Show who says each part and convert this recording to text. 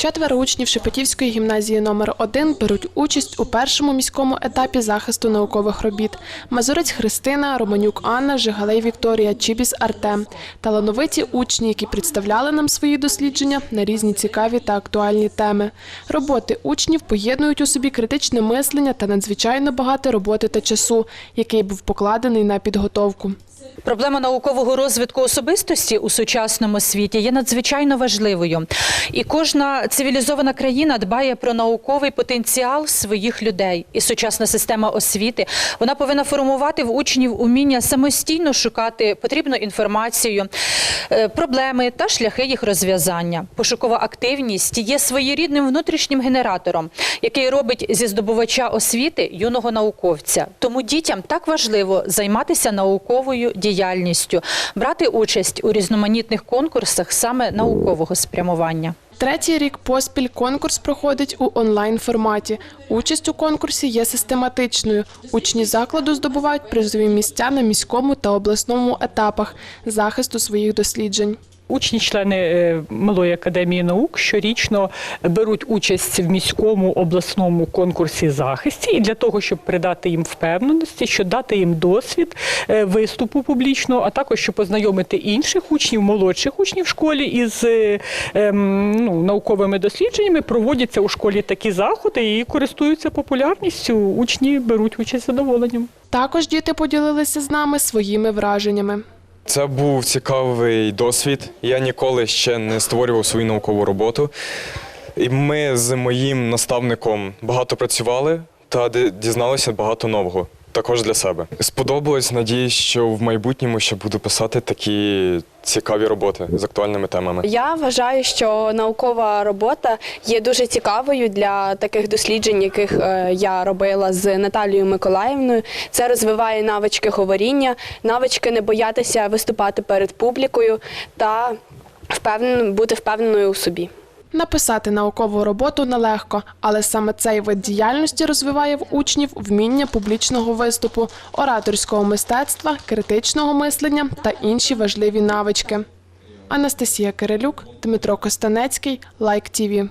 Speaker 1: Четверо учнів Шепетівської гімназії номер 1 беруть участь у першому міському етапі захисту наукових робіт. Мазурець Христина, Романюк Анна, Жигалей Вікторія, Чібіс Артем. Талановиті учні, які представляли нам свої дослідження на різні цікаві та актуальні теми. Роботи учнів поєднують у собі критичне мислення та надзвичайно багато роботи та часу, який був покладений на підготовку.
Speaker 2: Проблема наукового розвитку особистості у сучасному світі є надзвичайно важливою. І кожна цивілізована країна дбає про науковий потенціал своїх людей. І сучасна система освіти вона повинна формувати в учнів уміння самостійно шукати потрібну інформацію, е, проблеми та шляхи їх розв'язання. Пошукова активність є своєрідним внутрішнім генератором, який робить зі здобувача освіти юного науковця. Тому дітям так важливо займатися науковою діяльністю, брати участь у різноманітних конкурсах саме наукового спрямування.
Speaker 1: Третій рік поспіль конкурс проходить у онлайн форматі. Участь у конкурсі є систематичною. Учні закладу здобувають призові місця на міському та обласному етапах захисту своїх досліджень.
Speaker 3: Учні, члени е, Малої академії наук щорічно беруть участь в міському обласному конкурсі захисті, і для того, щоб придати їм впевненості, щоб дати їм досвід е, виступу публічного, а також щоб познайомити інших учнів, молодших учнів в школі із е, ем, ну, науковими дослідженнями, проводяться у школі такі заходи і користуються популярністю. Учні беруть участь задоволенням.
Speaker 1: Також діти поділилися з нами своїми враженнями.
Speaker 4: Це був цікавий досвід. Я ніколи ще не створював свою наукову роботу. І ми з моїм наставником багато працювали та дізналися багато нового. Також для себе. Сподобалось, надіюсь, що в майбутньому ще буду писати такі цікаві роботи з актуальними темами.
Speaker 5: Я вважаю, що наукова робота є дуже цікавою для таких досліджень, яких е, я робила з Наталією Миколаївною. Це розвиває навички говоріння, навички не боятися виступати перед публікою та впевнен, бути впевненою у собі.
Speaker 1: Написати наукову роботу нелегко, але саме цей вид діяльності розвиває в учнів вміння публічного виступу, ораторського мистецтва, критичного мислення та інші важливі навички. Анастасія Кирилюк, Дмитро Костанецький, Лайк ТІВІ.